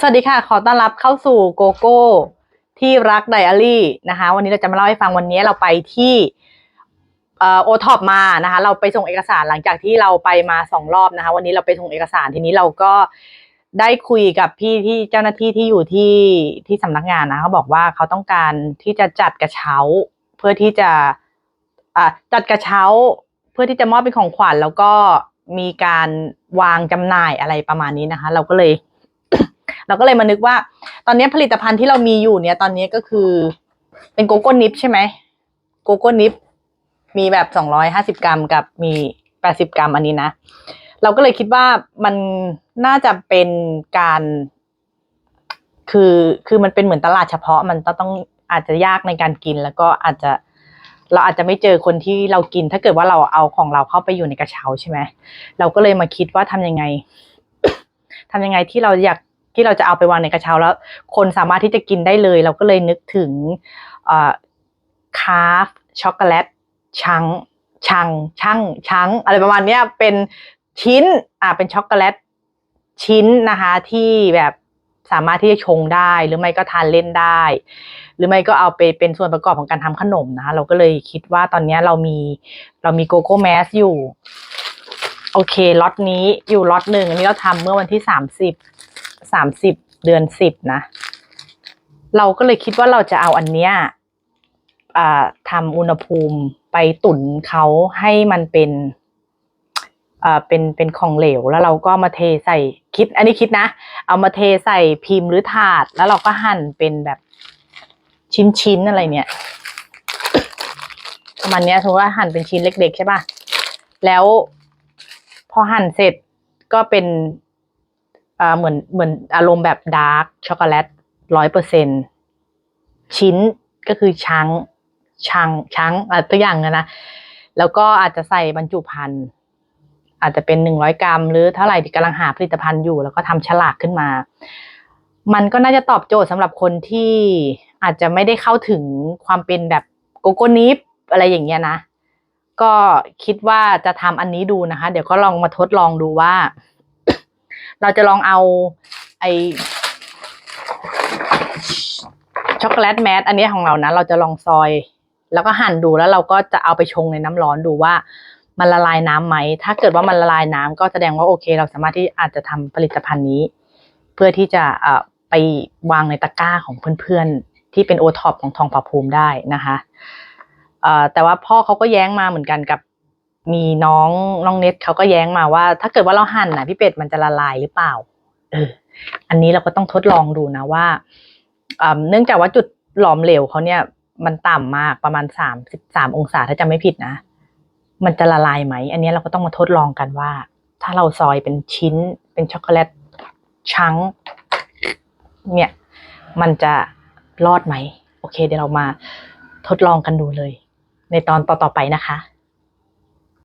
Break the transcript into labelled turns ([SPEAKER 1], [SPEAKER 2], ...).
[SPEAKER 1] สวัสดีค่ะ ขอต้อนรับเข้าสู่โกโก้ที่รักไดอารี่นะคะ วันนี้เราจะมาเล่าให้ฟังวันนี้เราไปที่โอท็อปมานะคะ เราไปส่งเอกสารหลังจากที่เราไปมาสองรอบนะคะ วันนี้เราไปส่งเอกสารทีนี้เราก็ได้คุยกับพี่ที่เจ้าหน้าที่ที่อยู่ที่ที่สำนักงานนะเขาบอกว่าเขาต้องการที่จะจัดกระเช้า เพื่อที่จะจัดกระเช้า เพื่อที่จะมอบเป็นของขวัญแล้วก็มีการวางจำหน่ายอะไรประมาณนี้นะคะ เราก็เลย เราก็เลยมานึกว่า ตอนนี้ผลิตภัณฑ์ที่เรามีอยู่เนี่ย ตอนนี้ก็คือ เป็นโกโก้นิปใช่ไหมโกโก้นิปมีแบบสองร้อยห้าสิบกรัมกับมีแปดสิบกรัมอันนี้นะ เราก็เลยคิดว่ามันน่าจะเป็นการ คือคือมันเป็นเหมือนตลาดเฉพาะมันต้องต้องอาจจะยากในการกินแล้วก็อาจจะเราอาจจะไม่เจอคนที่เรากิน ถ้าเกิดว่าเราเอาของเราเข้าไปอยู่ในกระเช้าใช่ไหมเราก็เลยมาคิดว่าทำยังไงทำยังไงที่เราอยาก ที่เราจะเอาไปวางในกระเช้าแล้ว คนสามารถที่จะกินได้เลย เราก็เลยนึกถึงคาฟช็อกโกแลตชังชังช่างชังอะไรประมาณเนี้ยเป็นชิ้นอ่าเป็นช็อกโกแลตชิ้นนะคะที่แบบสามารถที่จะชงได้ หรือไม่ก็ทานเล่นได้ หรือไม่ก็เอาไปเป็นส่วนประกอบของการทำขนมนะคะ เราก็เลยคิดว่าตอนนี้เรามีเรามีโกโก้แมสอยู่ โอเคล็อตนี้อยู่ล็อตหนึ่งอันนี้เราทำเมื่อวันที่สามสิบ สามสิบเดือนสิบนะ เราก็เลยคิดว่าเราจะเอาอันเนี้ยทำอุณหภูมิไปตุ๋นเขาให้มันเป็นเป็นเป็นของเหลวแล้วเราก็มาเทใส่คิด อันนี้คิดนะ เอามาเทใส่พิมพ์หรือถาด แล้วเราก็หั่นเป็นแบบชิ้นๆอะไรเนี่ยประมาณเนี้ยสมมติว่าหั่นเป็นชิ้นเล็ก ๆ ใช่ป่ะ แล้วพอหั่นเสร็จก็เป็น เหมือนเหมือนอารมณ์แบบดาร์กช็อกโกแลตร้อยเปอร์เซ็นชิ้นก็คือช้างช้างช้างอะตัวอย่างนะนะแล้วก็อาจจะใส่บรรจุภัณฑ์อาจจะเป็นหนึ่งร้อยกรัม หรือเท่าไหร่ที่กำลังหาผลิตภัณฑ์อยู่ แล้วก็ทำฉลากขึ้นมา มันก็น่าจะตอบโจทย์สำหรับคนที่อาจจะไม่ได้เข้าถึงความเป็นแบบโกโก้นิฟอะไรอย่างเงี้ยนะ ก็คิดว่าจะทำอันนี้ดูนะคะ เดี๋ยวก็ลองมาทดลองดูว่า เราจะลองเอาไอช็อกโกแลตแมสอันนี้ของเรานะเราจะลองซอย แล้วก็หั่นดูแล้วเราก็จะเอาไปชงในน้ำร้อนดูว่า มันละลายน้ำไหม ถ้าเกิดว่ามันละลายน้ำก็แสดงว่าโอเค เราสามารถที่อาจจะทำผลิตภัณฑ์นี้ เพื่อที่จะไปวางในตะกร้าของเพื่อนๆ ที่เป็นโอท็อปของทองผาภูมิได้นะคะแต่ว่าพ่อเขาก็แย้งมาเหมือนกันกับ มีน้องน้องเน็ตเขาก็แย้งมาว่า ถ้าเกิดว่าเราหั่นนะพี่เป็ดมันจะละลายหรือเปล่าเอออันนี้เราก็ต้องทดลองดูนะว่าอ่าเนื่องจากว่าจุดหลอมเหลวเขาเนี่ย มันต่ำมากประมาณสามสิบสามองศาถ้าจำไม่ผิดนะ มันจะละลายไหม อันนี้เราก็ต้องมาทดลองกันว่า ถ้าเราซอยเป็นชิ้นเป็นช็อกโกแลตชังเนี่ย มันจะรอดไหม โอเค เดี๋ยวเรามาทดลองกันดูเลย ในตอนต่อๆไปนะคะ